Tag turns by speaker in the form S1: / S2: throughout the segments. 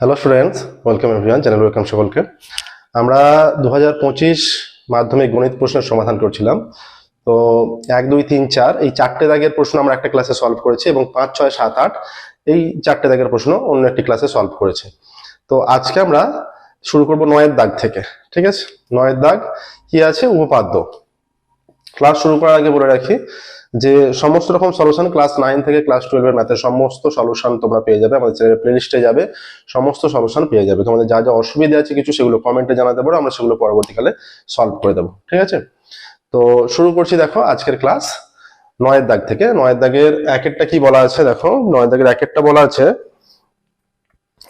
S1: Hello students welcome everyone channel welcome সকলকে। আমরা দু হাজার পঁচিশ মাধ্যমিক গণিত প্রশ্নের সমাধান করছিলাম। তো এক, দুই, তিন, চার, এই চারটে দাগের প্রশ্ন আমরা একটা ক্লাসে সলভ করেছি এবং পাঁচ, ছয়, সাত, আট, এই চারটে দাগের প্রশ্ন অন্য একটি ক্লাসে সলভ করেছে। তো আজকে আমরা শুরু করব নয়ের দাগ থেকে, ঠিক আছে? নয়ের দাগ কি আছে? উপপাদ্য। ক্লাস শুরু করার আগে বলে রাখি যে সমস্ত রকম সলিউশন ক্লাস নাইন থেকে ক্লাস টুয়েলভের ম্যাথের সমস্ত সলিউশন তোমরা পেয়ে যাবে, আমাদের চ্যানেলের প্লেলিস্টে যাবে, সমস্ত সলিউশন পেয়ে যাবে। তোমাদের যা যা অসুবিধা আছে কিছু সেগুলো কমেন্টে জানাতে পারো, আমরা সেগুলো পরবর্তীকালে সলভ করে দেবো, ঠিক আছে? তো শুরু করছি দেখো আজকের ক্লাস নয়ের দাগ থেকে। নয়ের দাগের একেরটা কি বলা আছে দেখো? নয়ের দাগের একেরটা বলা আছে,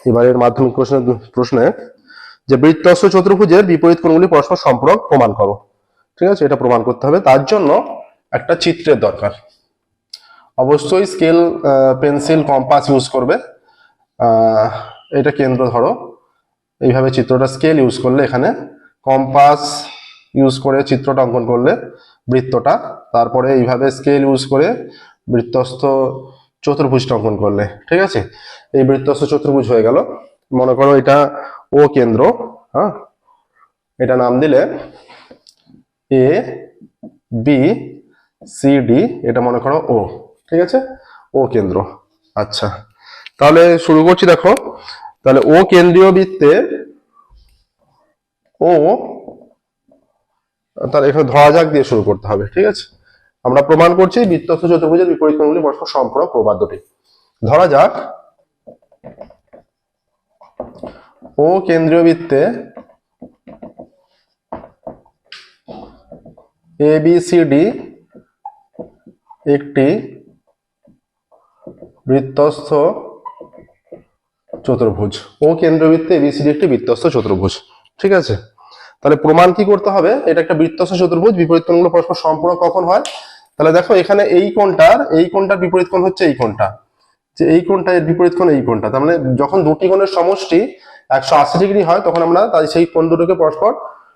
S1: এবারের মাধ্যমিক প্রশ্ন, প্রশ্নে যে বৃত্তস্ত চতুর্ভুজের বিপরীত কোণগুলি পরস্পর সম্পর্ক প্রমাণ করো, ঠিক আছে? এটা প্রমাণ করতে হবে। তার জন্য একটা চিত্রের দরকার। অবশ্যই স্কেল পেন্সিল কম্পাস ইউজ করবে। এটা কেন্দ্র ধরো। এইভাবে চিত্রটা স্কেল ইউজ করলে এখানে কম্পাস ইউজ করে চিত্রটা অঙ্কন করলে বৃত্তটা। তারপরে এইভাবে স্কেল ইউজ করে বৃত্তস্থ চতুর্ভুজটা অঙ্কন করলে, ঠিক আছে? এই বৃত্তস্থ চতুর্ভুজ হয়ে গেল। মনে করো এটা ও কেন্দ্র হ্যাঁ? এটা নাম দিলে এ বি সি ডি এটা মনে করো ও ঠিক আছে? ও কেন্দ্র আচ্ছা। তাহলে শুরু করছি দেখো। তাহলে ও কেন্দ্রীয় বৃত্তে ও তাহলে এখানে ধরা যাক দিয়ে শুরু করতে হবে, ঠিক আছে? আমরা প্রমাণ করছি বৃত্তস্থ চতুর্ভুজের বিপরীত কোণগুলি পরস্পর সম্পর্ক প্রবাদ্যটি। ধরা যাক। ও কেন্দ্রীয় বৃত্তে এ বি সি ডি একটি বৃত্তস্থ চতুর্ভুজ ও কেন্দ্রবৃত্তে এবিসিডি একটি বৃত্তস্থ চতুর্ভুজ। ঠিক আছে? তাহলে প্রমাণ কি করতে হবে? এটা একটা বৃত্তস্থ চতুর্ভুজ, বিপরীত কোণগুলো পরস্পর সম্পূর্ণ কখন হয়? তাহলে দেখো, এখানে এই কোণটার এই কোণটার বিপরীত কোণ হচ্ছে এই কোণটা। যে এই কোণটা, এর বিপরীত কোণ এই কোণটা। তার মানে যখন দুটি কোণের সমষ্টি একশো আশি ডিগ্রি হয়, তখন আমরা তাই সেই কোণ দুটোকে পরস্পর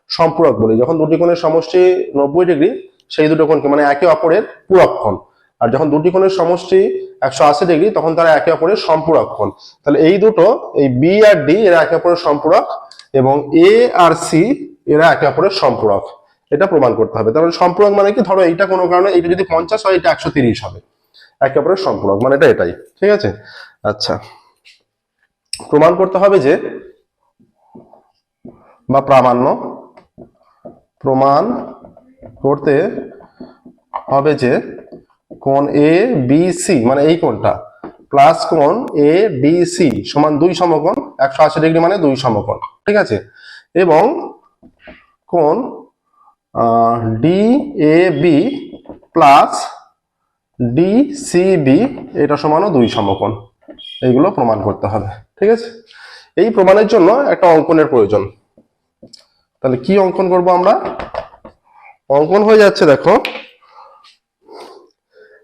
S1: সম্পূরক বলি। যখন দুটি কোণের সমষ্টি নব্বই ডিগ্রি, সেই দুটো কোণকে মানে একে অপরের পূরক কোণ। আর যখন দুটি কোণের সমষ্টি একশো আশি ডিগ্রি, তখন তারা একে অপরের সম্পূরক কোণ। তাহলে এই দুটো, এই বি আর ডি এরা একে অপরের সম্পূরক এবং এ আর সি এরা একে অপরের সম্পূরক। এটা প্রমাণ করতে হবে। তাহলে সম্পূরক মানে কি? ধরো এইটা কোনো কারণে এটা যদি পঞ্চাশ হয়, এটা একশো তিরিশ হবে। একে অপরের সম্পূরক মানে এটা এটাই। ঠিক আছে? আচ্ছা। প্রমাণ করতে হবে যে, বা প্রামাণ্য প্রমাণ করতে হবে যে কোণ এ বি সি মানে এই কোনটা প্লাস কোন এ বি সি সমান দুই সমকোণ, একশো আশি ডিগ্রি মানে দুই সমকোণ, ঠিক আছে? এবং কোন D A B plus D C B এটা সমানও দুই সমকোণ। এইগুলো প্রমাণ করতে হবে, ঠিক আছে? এই প্রমাণের জন্য একটা অঙ্কনের প্রয়োজন। তাহলে কি অঙ্কন করব আমরা? অঙ্কন হয়ে যাচ্ছে, দেখো।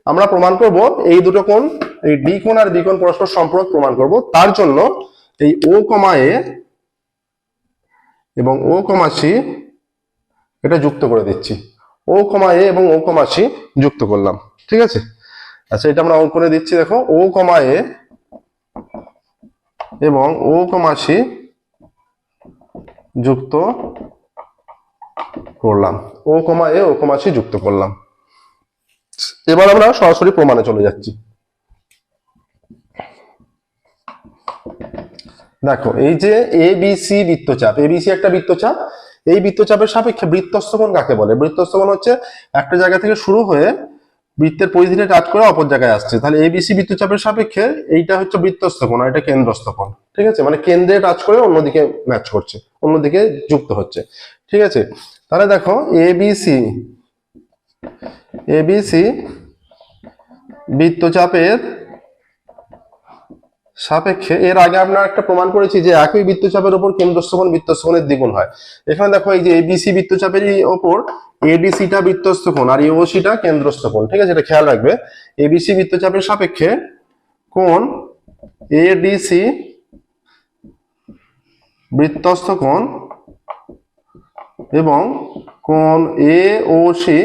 S1: আমরা প্রমাণ করব এই দুটো কোণ, এই ডি কোণ আর বি কোণ পরস্পর সম্পর্ক প্রমাণ করব। তার জন্য এই ও কমা এ এবং ও কমা সি এটা যুক্ত করে দিচ্ছি। ও কমা এ এবং ও কমা সি যুক্ত করলাম, ঠিক আছে? আচ্ছা এটা আমরা অঙ্কনে দিচ্ছি, দেখো ও কমা এ এবং ও কমা সি যুক্ত করলাম। ও কমা এ ও কমা সি যুক্ত করলাম। এবার আমরা সরাসরি প্রমাণে চলে যাচ্ছি। দেখো, এই যে এ বি সি বৃত্তচাপ এ বি একটা বৃত্তচাপ। এই বৃত্তচাপের সাপেক্ষে বৃত্তস্থ কোণ কাকে বলে? বৃত্তস্থ কোণ হচ্ছে একটা জায়গা থেকে শুরু হয়ে বৃত্তের পরিধিটা টাচ করে অপর জায়গায় আসছে। তাহলে এবিসি বৃত্তচাপের সাপেক্ষে এইটা হচ্ছে বৃত্তস্থ কোণ আর এটা কেন্দ্রস্থ কোণ ঠিক আছে? মানে কেন্দ্রে টাচ করে অন্যদিকে ম্যাচ করছে, অন্যদিকে যুক্ত হচ্ছে। ঠিক আছে? তাহলে দেখো এবিসি এবিসি বৃত্তচাপের সাপেক্ষে এর আগে আমরা একটা প্রমাণ করেছি যে একই বৃত্তচাপের উপর কেন্দ্রস্থ কোণ বৃত্তস্থ কোণের দ্বিগুণ হয়। এখানে দেখো এই যে এবিসি বৃত্তচাপেরই ওপর এডিসিটা বৃত্তস্থ কোণ আর ইওসিটা কেন্দ্রস্থ কোণ ঠিক আছে? এটা খেয়াল রাখবে। এবিসি বৃত্তচাপের সাপেক্ষে কোণ এডিসি বৃত্তস্থ কোণ এবং কোণ এ ও সি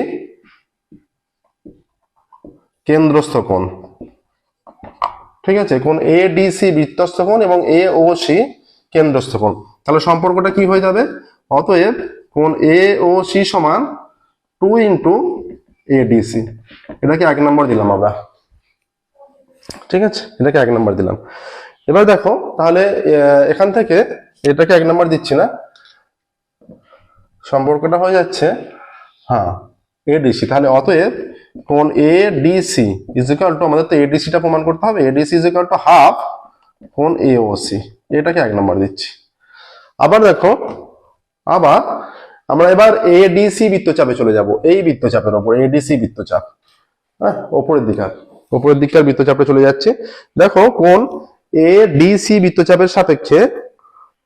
S1: কেন্দ্রস্থ কোণ। ঠিক আছে? কোন এ ডি বৃত্তস্থ কোণ এবং এ ও সি কেন্দ্রস্থ কোণ। তাহলে সম্পর্কটা কি হয়ে যাবে? অতএব কোন এ ও সি সমান টু ইন্টু এ ডি এটাকে এক নম্বর দিলাম আমরা। ঠিক আছে? এটাকে এক নম্বর দিলাম। এবার দেখো, তাহলে এখান থেকে এটাকে এক নম্বর দিচ্ছি না। সম্পর্কটা হয়ে যাচ্ছে হ্যাঁ এডিসি তাহলে অতএব কোন এ ডিসি ইজিক্যাল টু আমাদের তো এডিসিটা প্রমাণ করতে হবে। এডিসি ইজিক্যাল টু হাফ কোন এ ও সি এটাকে এক নম্বর দিচ্ছি। আবার দেখো, আবার আমরা এবার এডিসি বৃত্তচাপে চলে যাব। এই বৃত্তচাপের ওপর এডিসি বৃত্তচাপ। হ্যাঁ ওপরের দিকে ওপরের দিককার বৃত্তচাপে চলে যাচ্ছে। দেখো, কোন এ এডিসি বৃত্তচাপের সাপেক্ষে,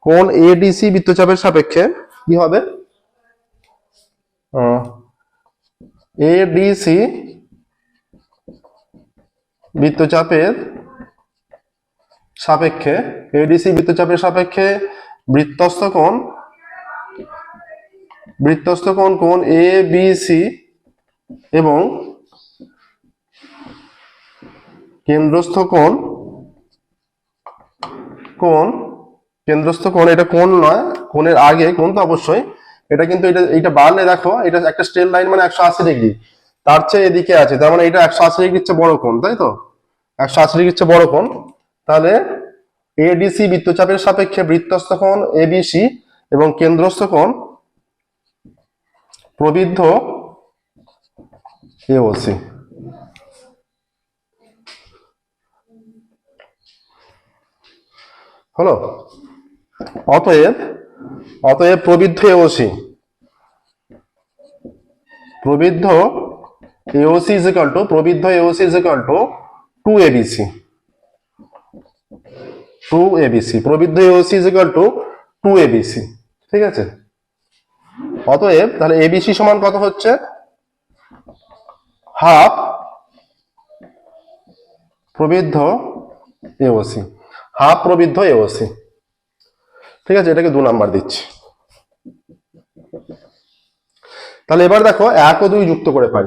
S1: কোন এডিসি বৃত্তচাপের সাপেক্ষে কি হবে? এডিসি বৃত্তচাপের সাপেক্ষে এডিসি বৃত্তচাপের সাপেক্ষে বৃত্তস্থ কোণ বৃত্তস্থ কোণ কোণ এ বি সি এবং কেন্দ্রস্থ কোণ কোণ, কেন্দ্রস্থ কোণ, এটা কোণ নয়, কোণের আগে কোণ তো অবশ্যই এটা কিন্তু এটা এটা বাড়লে দেখো, এটা একটা স্ট্রেট লাইন মানে একশো আশি ডিগ্রি তার চেয়ে এদিকে আছে, তার মানে এটা একশো আশি ডিগ্রির চেয়ে বড় কোণ, তাই তো? একশো আশি ডিগ্রির চেয়ে বড় কোণ। তাহলে এডিসি বৃত্তচাপের সাপেক্ষে বৃত্তস্থ কোণ এবিসি এবং কেন্দ্রস্থ কোণ প্রবৃদ্ধ এওসি হলো? অতএব অতএব প্রবৃদ্ধ এওসি প্রবৃদ্ধ AOC is equal to প্রবৃদ্ধ AOC is equal to two ABC two ABC প্রবৃদ্ধ AOC is equal to two ABC ঠিক আছে? অতএব তাহলে এবিসি সমান কত হচ্ছে? হাফ প্রবৃদ্ধ এওসি হাফ প্রবৃদ্ধ এওসি ঠিক আছে? এটাকে দু নাম্বার দিচ্ছি। তাহলে এবার দেখো এক ও দুই যুক্ত করে পাই।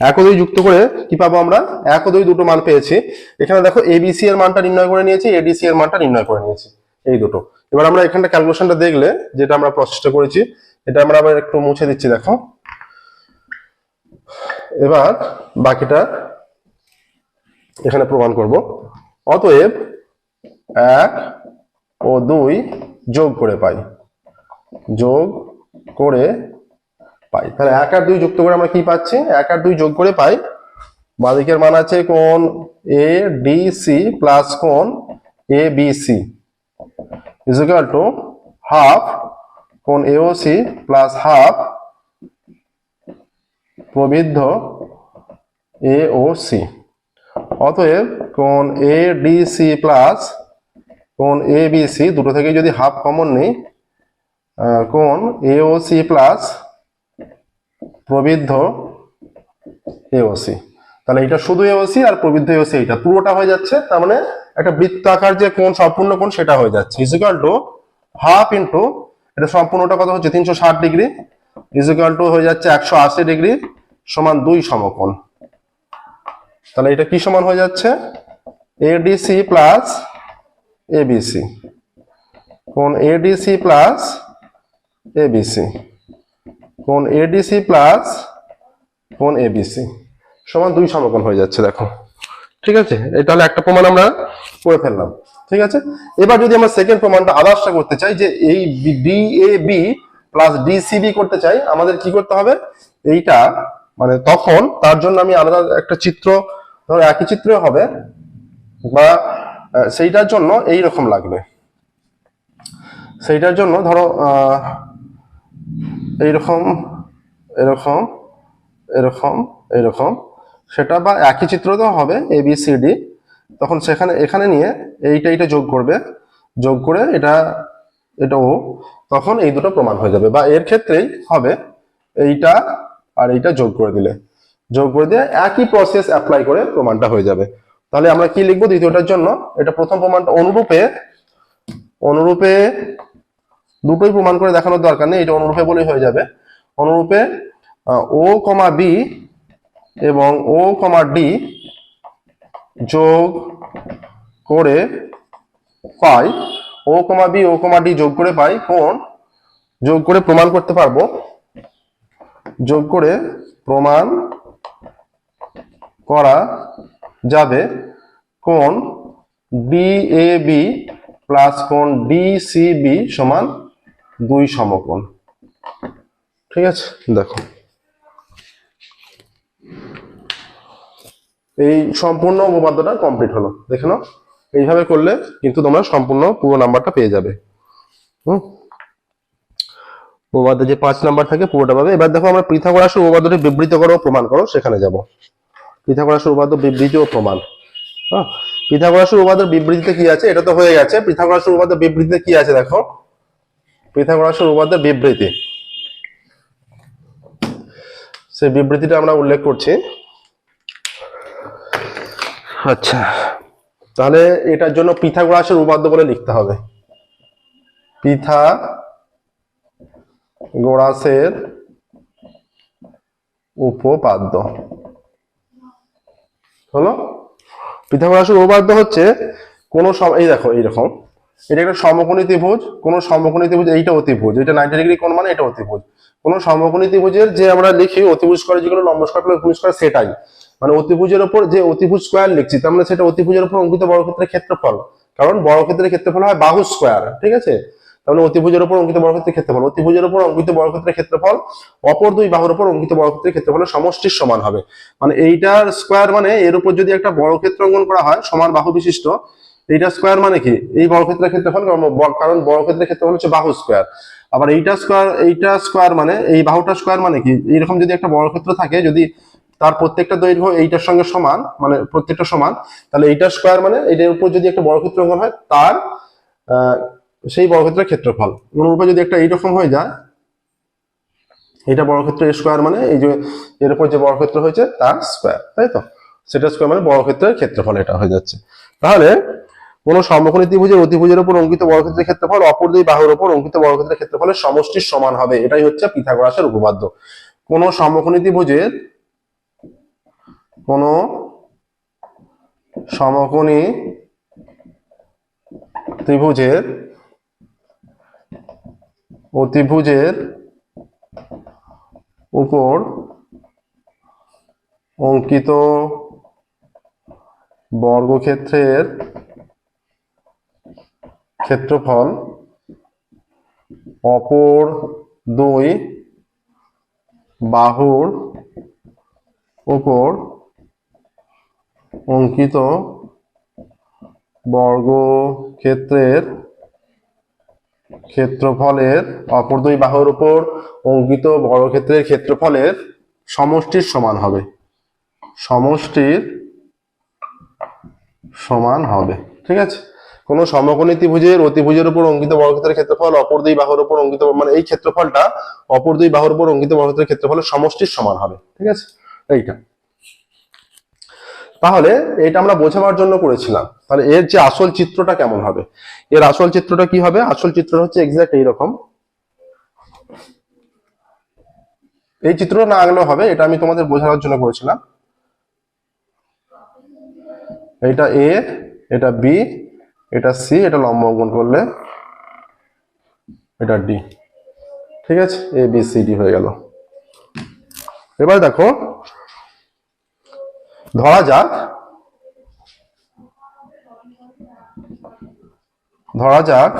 S1: এক ও দুই যুক্ত করে কি পাবো আমরা? এক ও দুই দুটো মান পেয়েছি। এখানে দেখো এবিসি এর মানটা নির্ণয় করে নিয়েছি এডিসি এর মানটা নির্ণয় করে নিয়েছি, এই দুটো। এবার আমরা এখানটা ক্যালকুলেশনটা দেখলে যেটা আমরা প্রসেসটা করেছি, এটা আমরা আবার একটু মুছে দিচ্ছি, দেখো। এবার বাকিটা এখানে প্রমাণ করব। অতএব এক ও দুই যোগ করে পাই। যোগ করে পাই। তাহলে এক আর দুই যুক্ত করে আমরা কি পাচ্ছি? এক আর দুই যোগ করে পাই। বাদিকের মান আছে কোন এ ডি সি প্লাস কোন A B C is equal to half কোন A O C plus half প্রবৃদ্ধ A O C অতএব কোন এ ডি সি প্লাস কোন এ বি সি দুটো থেকে যদি হাফ কমন নেই কোন এ ও সি প্লাস প্রবৃদ্ধ এওসি তাহলে এটা শুধু এওসি আর প্রবৃদ্ধ এওসি এটা পুরোটা হয়ে যাচ্ছে, তার মানে একটা বৃত্তাকার যে কোণ, সম্পূর্ণ কোণ, সেটা হয়ে যাচ্ছে। ইজিক্যাল টু হাফ ইন্টু এটা সম্পূর্ণটা কত হচ্ছে? তিনশো ষাট ডিগ্রি। ইজিক্যাল টু হয়ে যাচ্ছে একশো আশি ডিগ্রি সমান দুই সমকোণ। তাহলে এটা কি সমান হয়ে যাচ্ছে? এডিসি প্লাস এবিসি কোন এডিসি প্লাস এবিসি কোন এডিসি প্লাস কোন এবিসি সমান দুই সমকোণ হয়ে যাচ্ছে, দেখো। ঠিক আছে? এই তাহলে একটা প্রমাণ আমরা করে ফেললাম। ঠিক আছে? এবার যদি আমরা সেকেন্ড প্রমাণটা আদার্সটা করতে চাই যে এই D A B plus DCB করতে চাই, আমাদের কি করতে হবে? এইটা মানে তখন তার জন্য আমি আলাদা একটা চিত্র, ধরো একই চিত্র হবে, বা সেইটার জন্য এই রকম লাগবে। সেইটার জন্য ধরো, আহ এইরকম এরকম এরকম এরকম। সেটা বা একই চিত্র তো হবে এ বি সি ডি তখন সেখানে, এখানে নিয়ে এইটা এইটা যোগ করবে। যোগ করে এটা এটা ও তখন এই দুটো প্রমাণ হয়ে যাবে। বা এর ক্ষেত্রেই হবে এইটা আর এইটা যোগ করে দিলে। যোগ করে দিয়ে একই প্রসেস অ্যাপ্লাই করে প্রমাণটা হয়ে যাবে। তাহলে আমরা কি লিখব দ্বিতীয়টার জন্য? এটা প্রথম প্রমাণটা অনুরূপে অনুরূপে দুটোই প্রমাণ করে দেখানোর দরকার নেই, এটা অনুরূপে বলেই হয়ে যাবে। অনুরূপে ও কমা বি এবং ও কমা ডি যোগ করে পাই ও কমা বি ও কমা ডি যোগ করে পাই কোন যোগ করে প্রমাণ করতে পারব। যোগ করে প্রমাণ করা যাবে। কোন বি এ বি প্লাস কোন ডি সি বি সমান দুই সমকোণ। ঠিক আছে? দেখো। এই সম্পূর্ণ উপপাদ্যটা কমপ্লিট হলো। দেখে নাও। এইভাবে করলে কিন্তু তোমরা সম্পূর্ণ পুরো নাম্বারটা পেয়ে যাবে। হুম? উপপাদ্যে যে পাঁচ নাম্বার থাকে, পুরোটা পাবে। এবার দেখো আমরা পৃথাগোরাসের উপপাদ্যটি বিবৃত করো, প্রমাণ করো, সেখানে যাব। পৃথাগোরাসের উপপাদ্য বিবৃতি ও প্রমাণ। হ্যাঁ? পৃথাগোরাসের উপপাদ্যের বিবৃতিতে কি আছে? এটা তো হয়ে গেছে। পৃথাগোরাসের উপপাদ্যের বিবৃতিতে কি আছে দেখো? পৃথাগোরাসের উপপাদ্যের বিবৃতি। সেই বিবৃতিটা আমরা উল্লেখ করছি। আচ্ছা তাহলে এটার জন্য পিথাগোরাসের উপপাদ্য বলে লিখতে হবে। পিথা গোড়াসের উপপাদ্য। হলো? পিথাগোরাসের উপপাদ্য হচ্ছে কোন সময় এই দেখো এইরকম এটা একটা সমকোণী ত্রিভুজ, কোন সমকোণী ত্রিভুজ, এইটা অতিভুজ, এটা নাইনটি ডিগ্রি কোণ মানে এটা অতিভুজ। কোন সমকোণী ত্রিভুজের যে আমরা লিখি অতিভুজ করে, যেগুলো লম্ব স্কয়ার স্কয়ার, সেটাই। মানে অতিভুজের উপর যে অতিভুজ স্কোয়ার লিখছি, তার মানে সেটা অতিভুজের উপর অঙ্কিত বর্গক্ষেত্রের ক্ষেত্রফল। কারণ বর্গক্ষেত্রের ক্ষেত্রফল হয় বাহু স্কোয়ার, ঠিক আছে? তাহলে অতিভুজের উপর অঙ্কিত বর্গক্ষেত্রের ক্ষেত্রফল। অতিভুজের উপর অঙ্কিত বর্গক্ষেত্রের ক্ষেত্রফল, অপর দুই বাহুর উপর অঙ্কিত বর্গক্ষেত্রের ক্ষেত্রফলের সমষ্টির সমান হবে। মানে এইটার স্কোয়ার মানে এর উপর যদি একটা বর্গক্ষেত্র অঙ্কন করা হয়, সমান বাহু বিশিষ্ট এইটা স্কোয়ার মানে কি? এই বর্গক্ষেত্রের ক্ষেত্রফল কারণ বর্গক্ষেত্রের ক্ষেত্রফল হচ্ছে বাহু স্কোয়ার আবার এইটা স্কোয়ার এইটা স্কোয়ার মানে এই বাহুটা স্কোয়ার মানে কি? এইরকম যদি একটা বর্গক্ষেত্র থাকে, যদি তার প্রত্যেকটা দৈর্ঘ্য এইটার সঙ্গে সমান মানে প্রত্যেকটা সমান, তাহলে এইটা স্কোয়ার মানে এটার উপর যদি একটা বর্গক্ষেত্র হয়, তার সেই বর্গক্ষেত্রের ক্ষেত্রফল। অনুরূপে যদি একটা এইরকম হয়ে যায় এটা বর্গক্ষেত্র স্কোয়ার মানে এই যে এর উপর যে বর্গক্ষেত্র হয়েছে, তার স্কোয়ার তাই তো? সেটা স্কোয়ার মানে বর্গক্ষেত্রের ক্ষেত্রফল এটা হয়ে যাচ্ছে। তাহলে কোন সমকোণী ত্রিভুজের অতিভুজের উপর অঙ্কিত বর্গক্ষেত্রের ক্ষেত্রফল অপর দুই বাহুর উপর অঙ্কিত বর্গক্ষেত্রের ক্ষেত্রফলের সমষ্টির সমান হবে। এটাই হচ্ছে পিথাগোরাসের উপপাদ্য। কোন সমকোণী ত্রিভুজের কোন সমকোণী ত্রিভুজের অতিভুজের উপর অঙ্কিত বর্গক্ষেত্রের ক্ষেত্রফল অপর দুই বাহুর উপর অঙ্কিত বর্গক্ষেত্রের ক্ষেত্রফলের, অপর দুই বাহুর উপর অঙ্কিত বর্গক্ষেত্রের ক্ষেত্রফলের সমষ্টির সমান হবে। সমষ্টির সমান হবে, ঠিক আছে? কোন সমকোণী ত্রিভুজের অতিভুজের উপর অঙ্কিত বর্গক্ষেত্রের ক্ষেত্রফল অপর দুই বাহুর উপর অঙ্কিত মানে এই ক্ষেত্রফলটা অপর দুই বাহুর উপর অঙ্কিত বর্গক্ষেত্রের ক্ষেত্রফলের সমষ্টির সমান হবে, ঠিক আছে? এইটা। তাহলে এটা আমরা বোঝাবার জন্য করেছিলাম। তাহলে এর যে আসল চিত্রটা কেমন হবে? এর আসল চিত্রটা কি হবে? আসল চিত্র হচ্ছে এক্সাক্ট এইরকম। এই চিত্রটা না আঁকলেও হবে, এটা আমি তোমাদের বোঝানোর জন্য করেছিলাম। এটা এ এটা বি এটা সি এটা লম্ব অঙ্কন করলে এটা ডি ঠিক আছে? এ বি সি ডি হয়ে গেল। এবার দেখো, ধরা যাক ধরা যাক,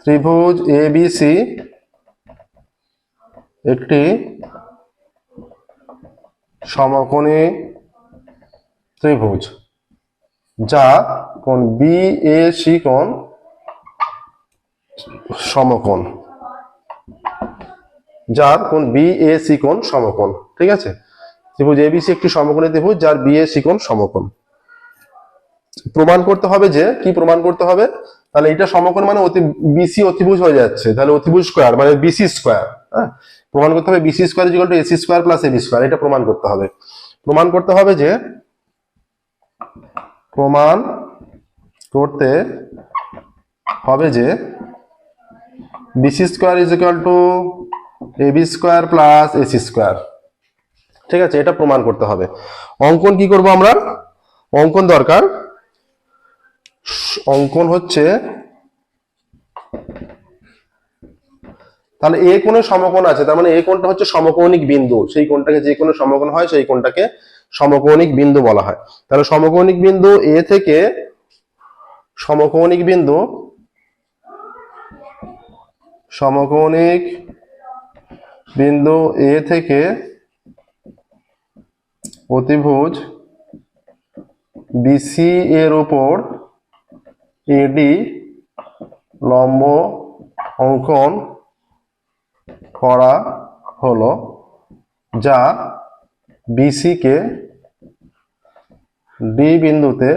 S1: ত্রিভুজ এ বি সি একটি সমকোণী ত্রিভুজ। যা কোন বি এ সি কোণ সমকোণ। যার কোন বি এ সি কোণ সমকোণ, ঠিক আছে? ত্রিভুজ এবিসি একটি সমকোণী ত্রিভুজ, যার বি এ সি কোণ সমকোণ। প্রমাণ করতে হবে যে, কি প্রমাণ করতে হবে? তাহলে এটা সমকোণ মানে অতি বিসি অতিভুজ হয়ে যাচ্ছে। তাহলে অতিভুজ স্কোয়ার মানে বিসি স্কোয়ার হ্যাঁ? প্রমাণ করতে হবে BC square equal to AC square plus AB square এটা প্রমাণ করতে হবে। প্রমাণ করতে হবে যে প্রমাণ করতে হবে যে BC square is equal to AB square plus AC square ঠিক আছে, এটা প্রমাণ করতে হবে। অঙ্কন কি করব আমরা? অঙ্কন দরকার। অঙ্কন হচ্ছে, তাহলে এ কোণের সমকোণ আছে, তার মানে এ কোণটা হচ্ছে সমকৌণিক বিন্দু, সেই কোণটাকে যে কোনো সমকোণ হয়, সেই কোণটাকে সমকৌণিক বিন্দু বলা হয়। তাহলে সমকৌণিক বিন্দু এ থেকে সমকৌণিক বিন্দু সমকৌণিক বিন্দু এ থেকে অতিভুজ বিসি এর উপর এডি লম্ব অঙ্কন করা হলো, যা বিসি কে ডি বিন্দুতে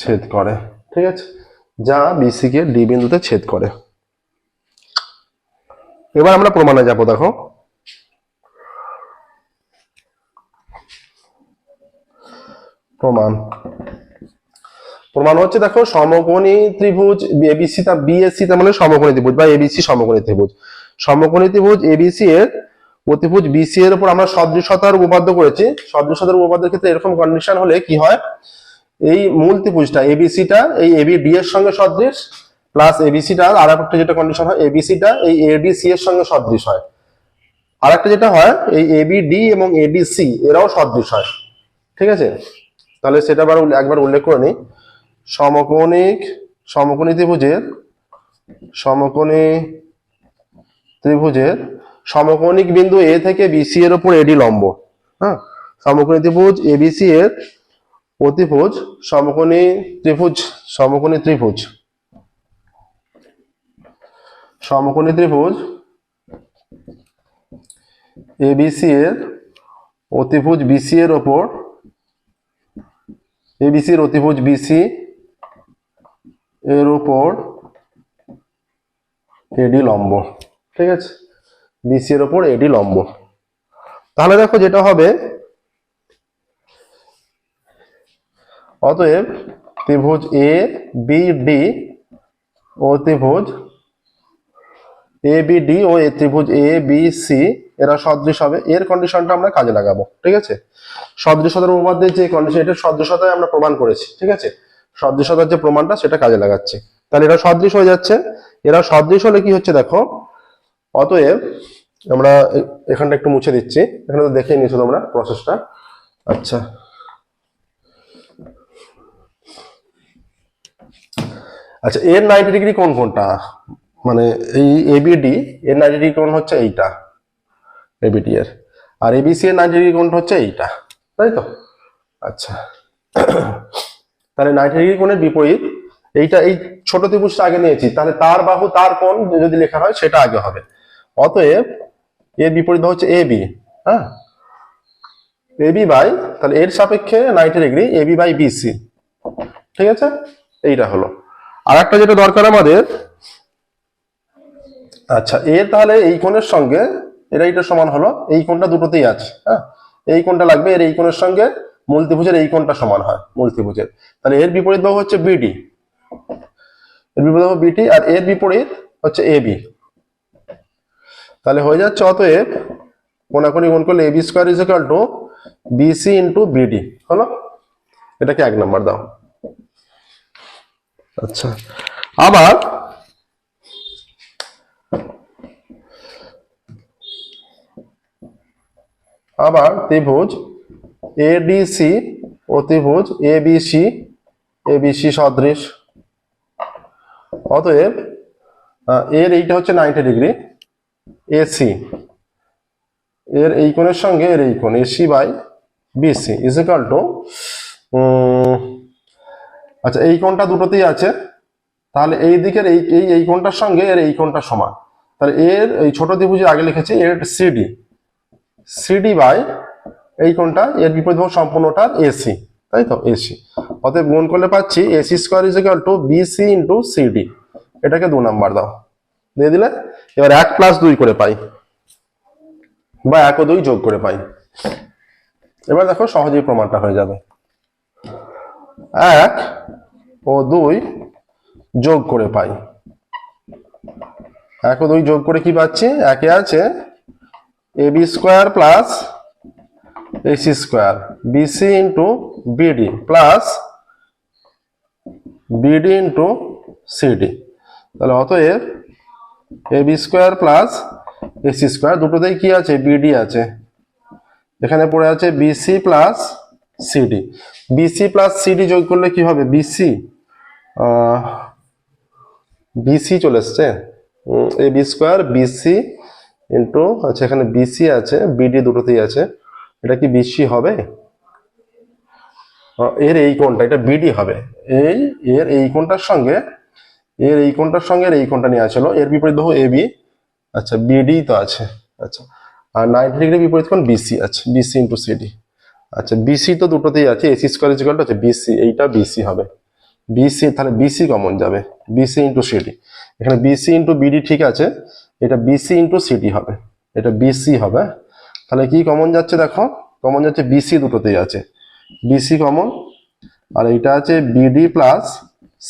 S1: ছেদ করে, ঠিক আছে? যা বিসি কে ডি বিন্দুতে ছেদ করে। এবার আমরা প্রমাণে যাব, দেখো। প্রমাণ। প্রমাণ হচ্ছে, দেখো, সমকোণী ত্রিভুজ এবিসি তা বিএসসি তার মানে সমকোণী ত্রিভুজ, বা এবিসি সমকোণী ত্রিভুজ। সমকোণী ত্রিভুজ এবিসি এর অতিভুজ বিসি এর উপর আমরা সদৃশতার উপপাদ্য করেছি। সদৃশতার উপপাদ্যের ক্ষেত্রে এরকম কন্ডিশন হলে কি হয়? এই মূল ত্রিভুজটা এবিসিটা এই এবি ডি এর সঙ্গে সদৃশ প্লাস এবিসিটা আর একটা যেটা কন্ডিশন হয় এবিসিটা এই এডিসি এর সঙ্গে সদৃশ হয়। আর একটা যেটা হয়, এই এবি ডি এবং এডিসি এরাও সদৃশ হয়। ঠিক আছে? তাহলে সেটা আবার একবার উল্লেখ করে নিই। সমকোণিক, সমকোণী ত্রিভুজের সমকোণী ত্রিভুজের সমকোণিক বিন্দু এ থেকে বিসি এর উপর এডি লম্ব। হ্যাঁ? সমকোণী ত্রিভুজ এ এবিসি এর অতিভুজ সমকোণী ত্রিভুজ সমকোণী ত্রিভুজ। সমকোণী ত্রিভুজ এ এবিসি এর অতিভুজ বিসি এর ওপর। এবিসির অতিভুজ বিসি এর উপর এডি লম্ব। ঠিক আছে? বিসি এর উপর এডি লম্ব। তাহলে দেখো যেটা হবে, অতএব ত্রিভুজ এ বি ডি ও ত্রিভুজ এ বি ডি ও এ ত্রিভুজ এ বি সি এরা সদৃশ হবে। এর কন্ডিশনটা আমরা কাজে লাগাবো, ঠিক আছে? সদৃশতার উপপাদ্যের যে কন্ডিশন এটা সদৃশতায় আমরা প্রমাণ করেছি, ঠিক আছে? সদৃশতার যে প্রমাণটা, সেটা কাজে লাগাচ্ছি। তাহলে এরা সদৃশ হয়ে যাচ্ছে। এরা সদৃশ হলে কি হচ্ছে দেখো? অতএব আমরা এখানটা একটু মুছে দিচ্ছি। এখানে তো দেখেই নিয়েছো তোমরা প্রসেসটা আচ্ছা। আচ্ছা এর নাইনটি ডিগ্রি কোন কোনটা মানে এই এবিডি এর নাইনটি ডিগ্রি কোন হচ্ছে এইটা এবিডি এর। আর এবিসি এর নাইনটি ডিগ্রি কোনটা হচ্ছে এইটা, তাই তো? আচ্ছা। তাহলে নাইনটি ডিগ্রি কোণের বিপরীত, এইটা এই ছোট ত্রিভুজটা আগে নিয়েছি, তাহলে তার বাহু, তার কোণ যদি লেখা হয়, সেটা আগে হবে। অতএব এর বিপরীত হচ্ছে এ বি হ্যাঁ? এ বি বাই তাহলে এর সাপেক্ষে ninety degree A B by BC ঠিক আছে? এইটা হলো। আর একটা যেটা দরকার আমাদের আচ্ছা এর তাহলে এই কোণের সঙ্গে, এরা এইটা সমান হলো, এই কোণটা দুটোতেই আছে হ্যাঁ? এই কোণটা লাগবে এর এই কোণের সঙ্গে মূল ত্রিভুজের এই কোণটা সমান হয় মূল ত্রিভুজের তাহলে এর বিপরীত বাহু হচ্ছে বিডি এর বিপরীত বাহু বিটি আর এর বিপরীত হচ্ছে এবি তাহলে হয়ে যাচ্ছে অতএব কোনাকুনি গুণ করলে AB square is equal to BC into BD হলো? এটাকে এক নাম্বার দাও। আচ্ছা আবার আবার ত্রিভুজ এডিসি ও ত্রিভুজ এবিসি এবিসি সদৃশ। অতএব এর এইটা হচ্ছে নাইনটি ডিগ্রি এসি এর এই কোণের সঙ্গে এর এই কোণ AC by BC is equal to আচ্ছা এই কোণটা দুটোতেই আছে। তাহলে এই দিকের এই এই এই কোণটার সঙ্গে এর এই কোণটা সমান। তাহলে এর এই ছোট ত্রিভুজের আগে লিখেছি এর সিডি সিডি বাই এই কোণটা এর বিপরীত বাহু সম্পূর্ণটার এসি তাই তো? এসি অতএব গুণ করলে পাচ্ছি AC square is equal to BC into CD এটাকে দু নাম্বার দাও। দিয়ে দিলে এবার এক প্লাস দুই করে পাই বা এক ও দুই যোগ করে পাই। এবার দেখো সহজেই প্রমাণটা হয়ে যাবে। এক ও দুই যোগ করে পাই। এক ও দুই যোগ করে কি পাচ্ছি? একে আছে A B square plus AC square BC into BD plus BD into CD তাহলে অতএব A B square plus AC square দুটোতেই কি আছে? বিডি আছে। এখানে পড়ে আছে BC plus CD BC plus CD যোগ করলে কি হবে? বিসি বিসি চলে এসছে। A B square BC into আচ্ছা এখানে বিসি আছে বিডি দুটোতেই আছে। এটা কি বিসি হবে? এর এই কোণটা, এটা বিডি হবে। এই, এর এই কোণটার সঙ্গে এর এই কোণটার সঙ্গে এই কোণটা নিয়ে আসলো এর বিপরীত দেখো এ বি আচ্ছা বিডি তো আছে আচ্ছা আর নাইনটি ডিগ্রি বিপরীত কোণ বিসি আছে বিসি ইন্টু সিডি আচ্ছা বিসি তো দুটোতেই আছে এসি স্কোয়ার ইজিকাল আছে বিসি এইটা বিসি হবে বিসি তাহলে বিসি কমন যাবে বিসি ইন্টু সিডি এখানে বিসি ইন্টু বিডি ঠিক আছে এটা বিসি ইন্টু সিডি হবে এটা বিসি হবে তাহলে কি কমন যাচ্ছে দেখো কমন যাচ্ছে বিসি দুটোতেই আছে বিসি কমন আর এটা আছে BD plus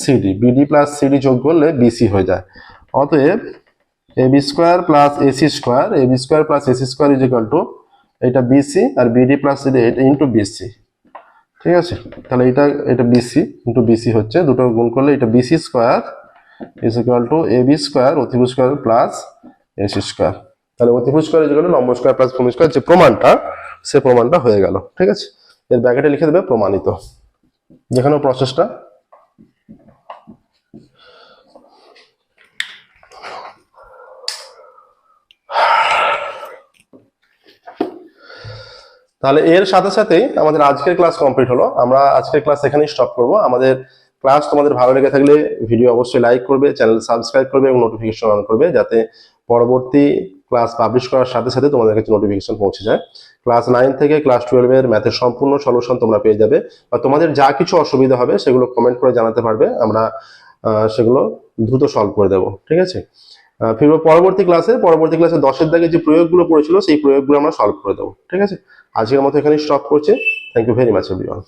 S1: CD BD plus CD যোগ করলে বিসি হয়ে যায়। অতএব A B square plus AC square A B square plus AC square is equal to এটা বিসি আর বিডি প্লাস সিডি এটা ইন্টু বিসি ঠিক আছে? তাহলে এটা এটা বিসি ইন্টু বিসি হচ্ছে, দুটো গুণ করলে এটা BC square is equal to A B square অতিভুজ স্কোয়ার প্লাস এসি স্কোয়ার তাহলে অতিভুজ square is equal to number square plus ভূমি স্কোয়ার যে প্রমাণটা, সে প্রমাণটা হয়ে গেল। ঠিক আছে? এর ব্যাকেটে লিখে দেবে প্রমাণিত। যেখানে প্রসেসটা তাহলে এর সাথে সাথেই আমাদের আজকের ক্লাস কমপ্লিট হলো। আমরা আজকের ক্লাস এখানেই স্টপ করব। আমাদের ক্লাস তোমাদের ভালো লেগে থাকলে ভিডিও অবশ্যই লাইক করবে চ্যানেল সাবস্ক্রাইব করবে এবং নোটিফিকেশন অন করবে যাতে পরবর্তী ক্লাস পাবলিশ করার সাথে সাথে তোমাদের কাছে নোটিফিকেশন পৌঁছে যায়। ক্লাস নাইন থেকে ক্লাস টুয়েলভের ম্যাথের সম্পূর্ণ সলিউশন তোমরা পেয়ে যাবে বা তোমাদের যা কিছু অসুবিধা হবে সেগুলো কমেন্ট করে জানাতে পারবে। আমরা সেগুলো দ্রুত সলভ করে দেবো। ঠিক আছে? ফিরবো পরবর্তী ক্লাসে পরবর্তী ক্লাসে দশের দাগে যে প্রয়োগগুলো পড়েছিল, সেই প্রয়োগগুলো আমরা সলভ করে দেবো, ঠিক আছে? আজকের মতো এখানে স্টপ করছে। Thank you very much everyone